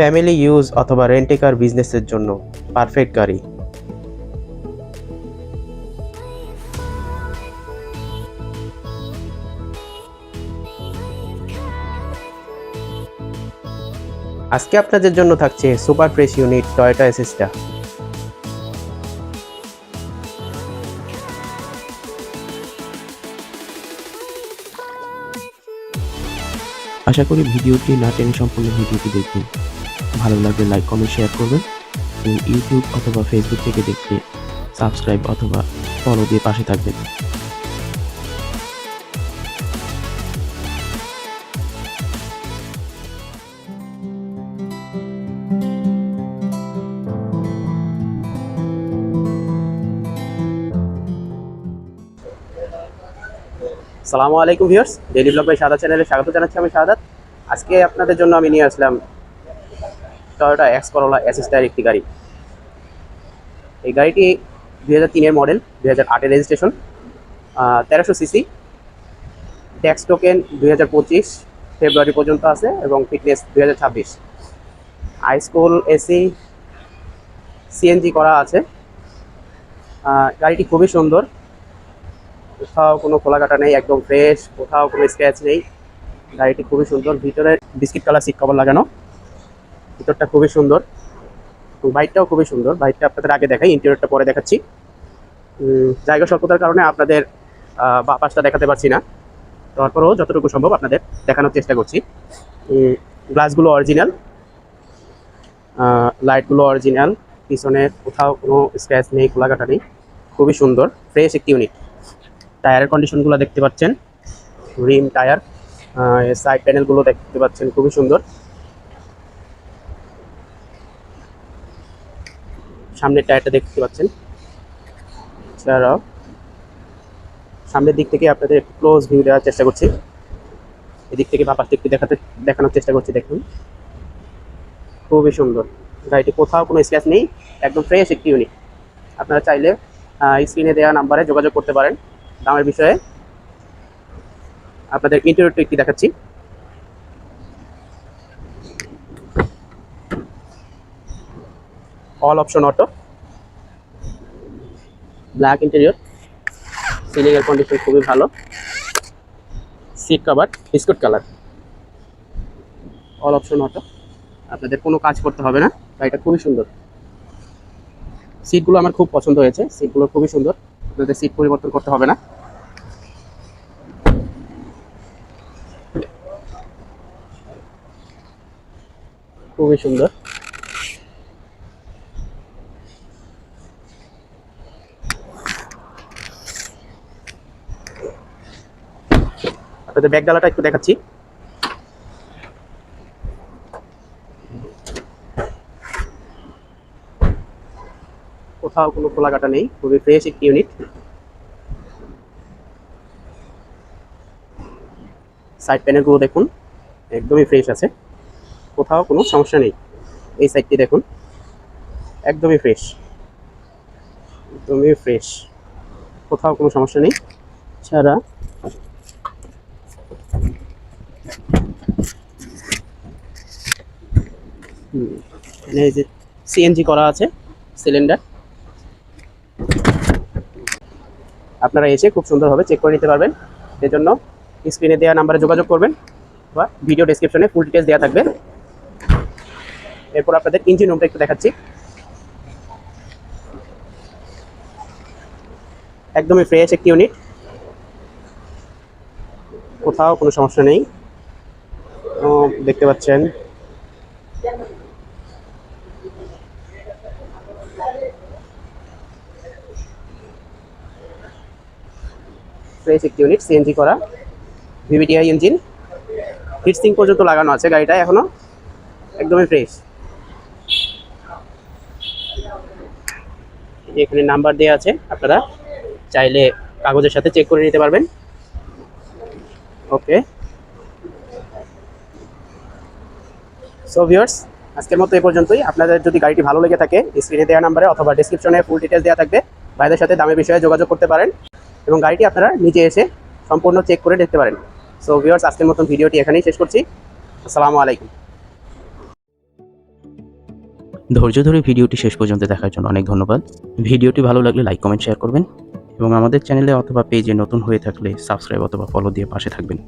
Family use অথবা rent a car বিজনেসের জন্য। পারফেক্ট গাড়ি। আজকে আপনাদের জন্য থাকছে সুপার ফ্রেশ ইউনিট টয়োটা এসিস্টা আশা করি ভিডিওটি না টেনে সম্পূর্ণ ভিডিওটি দেখবেন ভালো লাগলে লাইক কমেন্ট শেয়ার করবেন। এবং ইউটিউব অথবা ফেসবুক থেকে দেখতে সাবস্ক্রাইব অথবা ফলো দিয়ে পাশে থাকবেন। সালামু আলাইকুম ভিউয়ার্স ডেইলি ব্লগ সাদা চ্যানেলে স্বাগত জানাচ্ছি আমি সাদাত। আজকে আপনাদের জন্য আমি নিয়ে আসলাম টয়োটা এক্স করোলা অ্যাসিস্টার একটি গাড়ি। এই গাড়িটি দুই হাজার তিনের মডেল, দুই হাজার আটের রেজিস্ট্রেশন তেরোশো সিসি। ট্যাক্স টোকেন দুই হাজার পঁচিশ, ফেব্রুয়ারি পর্যন্ত আছে এবং ফিটনেস দুই হাজার ছাব্বিশ। হাই স্কুল এসি, সিএনজি করা আছে। গাড়িটি খুবই সুন্দর। কোথাও কোনো খোলাকাটা নেই, একদম ফ্রেশ কোথাও কোনো স্ক্র্যাচ নেই। গাড়িটি খুবই সুন্দর। ভিতরে বিস্কিট কালার সিট কভার লাগানো। ভিতরটা খুবই সুন্দর বাইকটাও খুবই সুন্দর। বাইকটা আপনাদের আগে দেখাই ইন্টেরিয়রটা পরে দেখাচ্ছি। জায়গা স্বল্পতার কারণে আপনাদের আহ, বা পাশটা দেখাতে পারছি না। তারপরেও যতটুকু সম্ভব আপনাদের দেখানোর চেষ্টা করছি। গ্লাসগুলো অরিজিনাল লাইটগুলো অরিজিনাল পিছনে কোথাও কোনো স্ক্র্যাচ নেই খোলাকাটা নেই। খুবই সুন্দর ফ্রেশ একটি ইউনিট টায়ারের কন্ডিশনগুলো দেখতে পাচ্ছেন। রিম টায়ার সাইড প্যানেলগুলো দেখতে পাচ্ছেন খুবই সুন্দর। সামনের টায়ারটা দেখতে পাচ্ছেন। এছাড়াও সামনের দিক থেকে আপনাদের একটু ক্লোজ ভিউ দেওয়ার চেষ্টা করছি। এদিক থেকে বাপাস একটু দেখাতে, দেখানোর চেষ্টা করছি, দেখুন। খুবই সুন্দর। গাড়িটি কোথাও কোনো স্ক্র্যাচ নেই, একদম ফ্রেশ একটি ইউনিট আপনারা চাইলে স্ক্রিনে দেওয়া নাম্বারে যোগাযোগ করতে পারেন। দামের বিষয়ে আপনাদের ইন্টারভিউটা একটি দেখাচ্ছি। All option auto black interior ceiling এর কন্ডিশন খুবই ভালো। Seat cover biscuit colour all option auto আপনাদের কোনো কাজ করতে হবে না গাড়িটা খুবই সুন্দর। সিটগুলো আমার খুব পছন্দ হয়েছে সিটগুলো খুবই সুন্দর। আপনাদের সিট পরিবর্তন করতে হবে না। খুবই সুন্দর। আপনাদের ব্যাগ ডালাটা একটু দেখাচ্ছি। কোথাও কোনো খোলাকাটা নেই, খুবই ফ্রেশ একটি ইউনিট সাইড প্যানেলগুলো দেখুন, একদমই ফ্রেশ আছে। কোথাও কোনো সমস্যা নেই, এই সাইডটি দেখুন, একদমই ফ্রেশ একদমই ফ্রেশ কোথাও কোনো সমস্যা নেই। ছাড়া হুম, এখানে সিএনজি করা আছে সিলিন্ডার আপনারা এসে খুব সুন্দরভাবে চেক করে নিতে পারবেন। এর জন্য স্ক্রিনে দেওয়া নাম্বারে যোগাযোগ করবেন বা ভিডিও ডেসক্রিপশনে ফুল ডিটেলস দেওয়া থাকবে। এরপর আপনাদের ইঞ্জিন রুমটা একটু দেখাচ্ছি। একদমই ফ্রেশ একটি ইউনিট কোথাও কোনো সমস্যা নেই। দেখতে পাচ্ছেন। ফ্রেশ একটি ইউনিট সিএনজি করা। ভিভিটিআই ইঞ্জিন হিটসিং পর্যন্ত লাগানো আছে গাড়িটা এখনও। একদমই ফ্রেশ এখানে নাম্বার দেওয়া আছে, আপনারা চাইলে কাগজের সাথে চেক করে নিতে পারবেন। ওকে সো ভিউয়ার্স আজকের মতো এই পর্যন্তই। আপনাদের যদি গাড়িটি ভালো লেগে থাকে স্ক্রিনে দেওয়া নাম্বারে অথবা ডিসক্রিপশনে ফুল ডিটেলস দেওয়া থাকবে, ভাইদের সাথে দামের বিষয়ে যোগাযোগ করতে পারেন। এবং গাড়িটি আপনারা নিজে এসে সম্পূর্ণ চেক করে দেখতে পারেন। সো ভিউয়ার্স আজকের মতন ভিডিওটি এখানেই শেষ করছি। আসসালামু আলাইকুম। ধৈর্য ধরে ভিডিওটি শেষ পর্যন্ত দেখার জন্য অনেক ধন্যবাদ। ভিডিওটি ভালো লাগলে লাইক কমেন্ট শেয়ার করবেন এবং আমাদের চ্যানেলে অথবা পেজে নতুন হয়ে থাকলে সাবস্ক্রাইব অথবা ফলো দিয়ে পাশে থাকবেন।